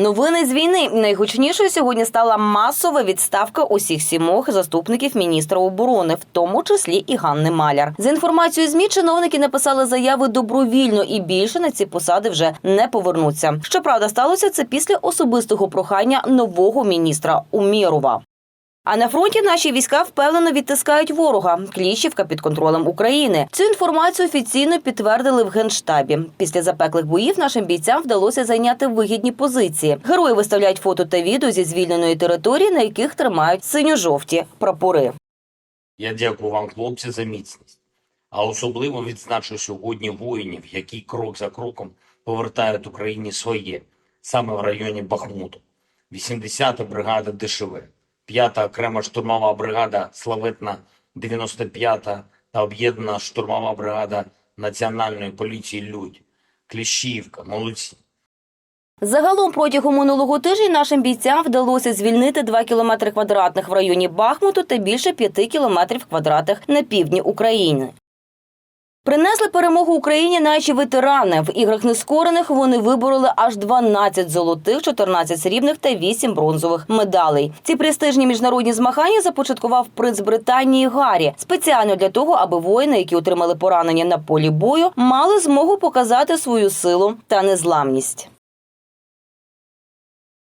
Новини з війни найгучнішою сьогодні стала масова відставка усіх сімох заступників міністра оборони, в тому числі і Ганни Маляр. За інформацією змі, чиновники написали заяви добровільно і більше на ці посади вже не повернуться. Щоправда, сталося це після особистого прохання нового міністра Умірова. А на фронті наші війська впевнено відтискають ворога. Кліщівка під контролем України. Цю інформацію офіційно підтвердили в генштабі. Після запеклих боїв нашим бійцям вдалося зайняти вигідні позиції. Герої виставляють фото та відео зі звільненої території, на яких тримають синьо-жовті прапори. Я дякую вам, хлопці, за міцність. А особливо відзначу сьогодні воїнів, які крок за кроком повертають Україні своє, саме в районі Бахмуту. 80-та бригада ДШВ, 5-та окрема штурмова бригада Славетна 95-та та об'єднана штурмова бригада Національної поліції Людь. Кліщівка, молодці. Загалом протягом минулого тижня нашим бійцям вдалося звільнити 2 кілометри квадратних в районі Бахмуту та більше 5 кілометрів квадратних на півдні України. Принесли перемогу Україні наші ветерани. В іграх нескорених вони вибороли аж 12 золотих, 14 срібних та 8 бронзових медалей. Ці престижні міжнародні змагання започаткував принц Британії Гаррі спеціально для того, аби воїни, які отримали поранення на полі бою, мали змогу показати свою силу та незламність.